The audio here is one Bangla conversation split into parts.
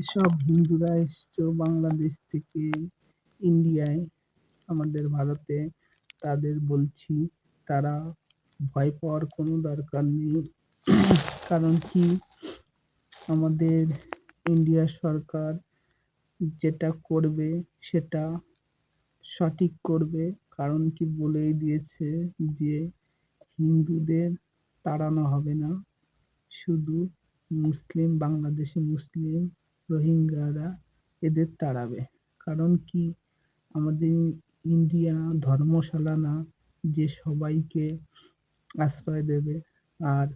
যেসব হিন্দুরা এসছো বাংলাদেশ থেকে ইন্ডিয়ায়, আমাদের ভারতে, তাদের বলছি তারা ভয় পাওয়ার কোনো দরকার নেই। কারণ কি? আমাদের ইন্ডিয়া সরকার যেটা করবে সেটা সঠিক করবে। কারণ কি বলেই দিয়েছে যে হিন্দুদের তাড়ানো হবে না। শুধু মুসলিম, বাংলাদেশি মুসলিম রোহিঙ্গারা এদের তাড়াবে। কারণ কি? আমাদের ইন্ডিয়া ধর্মশালা না, যে সবাইকে আশ্রয় দেবে। আর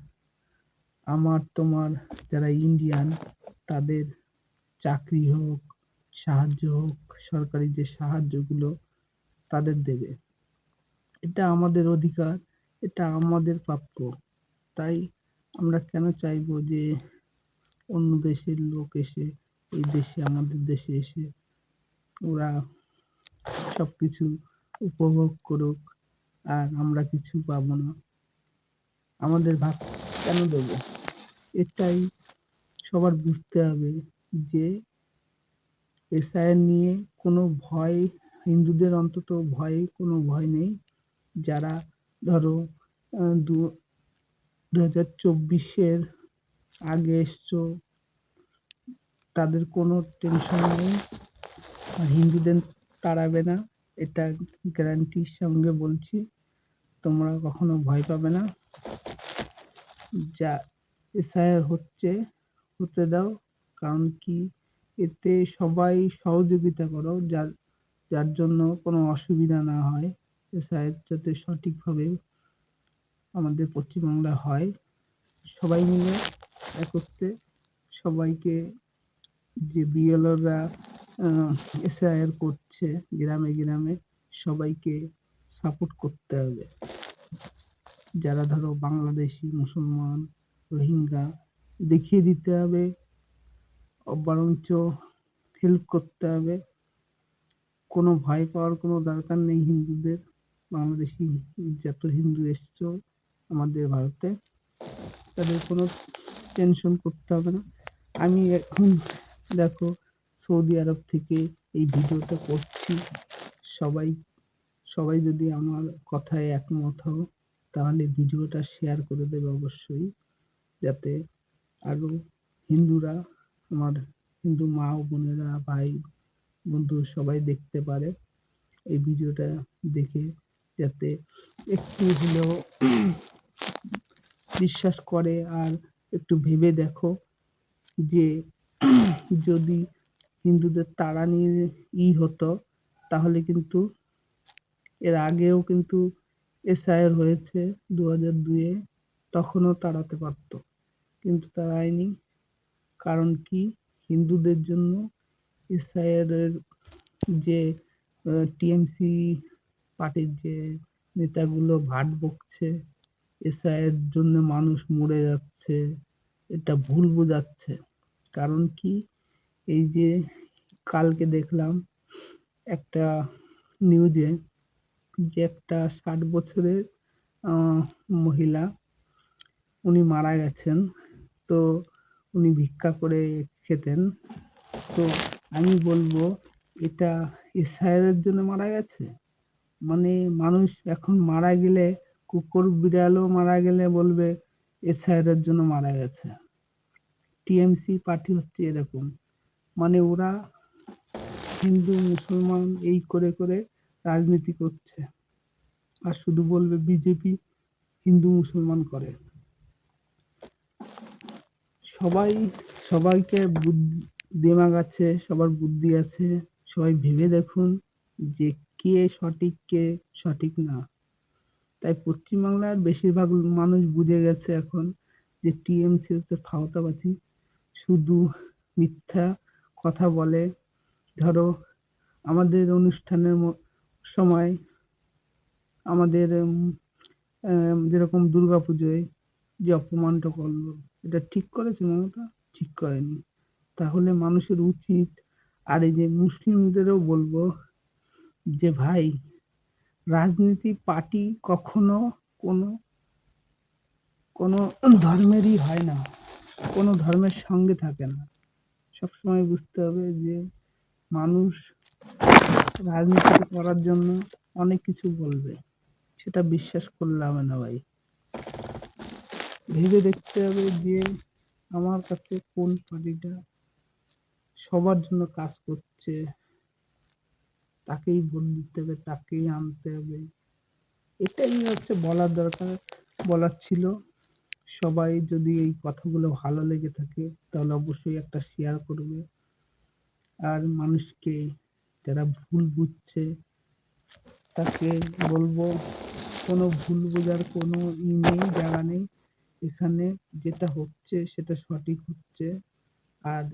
আমার, তোমার যারা ইন্ডিয়ান, তাদের চাকরি হোক, সাহায্য হোক, সরকারি যে সাহায্যগুলো তাদের দেবে। এটা আমাদের অধিকার, এটা আমাদের প্রাপ্য। তাই আমরা কেন চাইব যে অন্য দেশের লোক এসে এই দেশে, আমাদের দেশে এসে ওরা সব কিছু উপভোগ করুক, আর আমরা কিছু পাবো না। আমাদের ভাগ কেন দেবো? এটাই সবার বুঝতে হবে যে এসআইআর নিয়ে কোনো ভয়, হিন্দুদের অন্তত ভয়ে কোনো ভয় নেই। যারা ধরো দু হাজার চব্বিশের আগে এসছো তাদের কোনো টেনশন নেই। আর হিন্দুদের তাড়াবে না, এটা গ্যারান্টির সঙ্গে বলছি। তোমরা কখনো ভয় পাবে না। যা এসআইআর হচ্ছে, হতে দাও। কারণ কি? এতে সবাই সহযোগিতা করো, যার যার জন্য কোনো অসুবিধা না হয়। এসআইআর যাতে সঠিকভাবে আমাদের পশ্চিমবাংলা হয়। সবাই মিলে একত্রে সবাইকে যে বিএলওরা এসআইআর করছে, গ্রামে গ্রামে সবাইকে সাপোর্ট করতে হবে। যারা ধরো বাংলাদেশি, মুসলমান, রোহিঙ্গা, দেখিয়ে দিতে হবে, বরঞ্চ হেল্প করতে হবে। কোনো ভয় পাওয়ার কোনো দরকার নেই হিন্দুদের। বাংলাদেশি যত হিন্দু এসছো আমাদের ভারতে, তাদের কোনো টেনশন করতে হবে না। আমি এখন দেখো, সৌদি আরব থেকে এই ভিডিওটা করছি। সবাই সবাই যদি আমার কথায় একমত হও, তাহলে ভিডিওটা শেয়ার করে দেবে অবশ্যই, যাতে আরও হিন্দুরা, আমার হিন্দু মা ও বোনেরা, ভাই, বন্ধু সবাই দেখতে পারে এই ভিডিওটা দেখে, যাতে একটু হলেও বিশ্বাস করে আর একটু ভেবে দেখো যে যদি হিন্দুদের তাড়া নিয়ে ই হতো, তাহলে কিন্তু এর আগেও কিন্তু এসআইআর হয়েছে দু হাজার দুয়ে তখনও তাড়াতে পারত। কিন্তু তাড়ায়নি কারণ কি? হিন্দুদের জন্য এসআইআরের যে টিএমসি পার্টির যে নেতাগুলো ভাট বকছে এসআইয়ের জন্য মানুষ মরে যাচ্ছে, এটা ভুল বোঝাচ্ছে। কারণ কি? এই যে কালকে দেখলাম একটা নিউজে যে একটা ষাট বছরের মহিলা উনি মারা গেছেন। তো উনি ভিক্ষা করে খেতেন। তো আমি বলব, এটা এসআইয়ের জন্য মারা গেছে? মানে মানুষ এখন মারা গেলে কুকুর বিড়ালও মারা গেলে বলবে এসআইয়ের জন্য মারা গেছে। টিএমসি পার্টি হচ্ছে এরকম। মানে ওরা হিন্দু, মুসলমান এই করে করে রাজনীতি করছে। আর শুধু বলবে বিজেপি হিন্দু, মুসলমান করে। সবাই, সবাইকে বুদ্ধি দেমাগ আছে, সবার বুদ্ধি আছে। সবাই ভেবে দেখুন যে কে সঠিক কে সঠিক না। তাই পশ্চিমবাংলার বেশিরভাগ মানুষ বুঝে গেছে এখন যে টিএমসি হচ্ছে ফাওতাবাজি। শুধু মিথ্যা কথা বলে। ধরো, আমাদের অনুষ্ঠানের সময় আমাদের যেরকম দুর্গা পুজোয় যে অপমানটা করল, এটা ঠিক করেছে মমতা? ঠিক করেনি। তাহলে মানুষের উচিত, আর এই যে মুসলিমদেরও বলব যে, ভাই, রাজনীতি পার্টি কখনো কোনো কোনো ধর্মেরই হয় না। কোনো ধর্মের সঙ্গে থাকে না। সবসময় বুঝতে হবে যে মানুষ রাজনীতি করার জন্য অনেক কিছু বলবে, সেটা বিশ্বাস করলে হবে না ভাই। ভেবে দেখতে হবে যে আমার কাছে কোন পার্টিটা সবার জন্য কাজ করছে, তাকেই ভোট দিতে হবে, তাকেই আনতে হবে। এটাই হচ্ছে বলার দরকার, বলার ছিল। সবাই যদি এই কথাগুলো ভালো লেগে থাকে, তাহলে অবশ্যই একটা শেয়ার করবে। আর মানুষকে যারা ভুল বুঝছে, তাকে বলব, কোনো ভুল বোঝার কোনো ই নেই, জায়গা নেই। এখানে যেটা হচ্ছে, সেটা সঠিক হচ্ছে। আর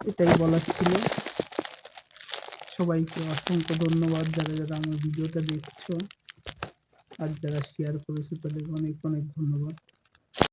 এটাই বলার ছিল। সবাইকে অসংখ্য ধন্যবাদ যারা যারা আমার ভিডিওটা দেখছ। আর যারা শেয়ার করেছে তাদেরকে অনেক অনেক ধন্যবাদ।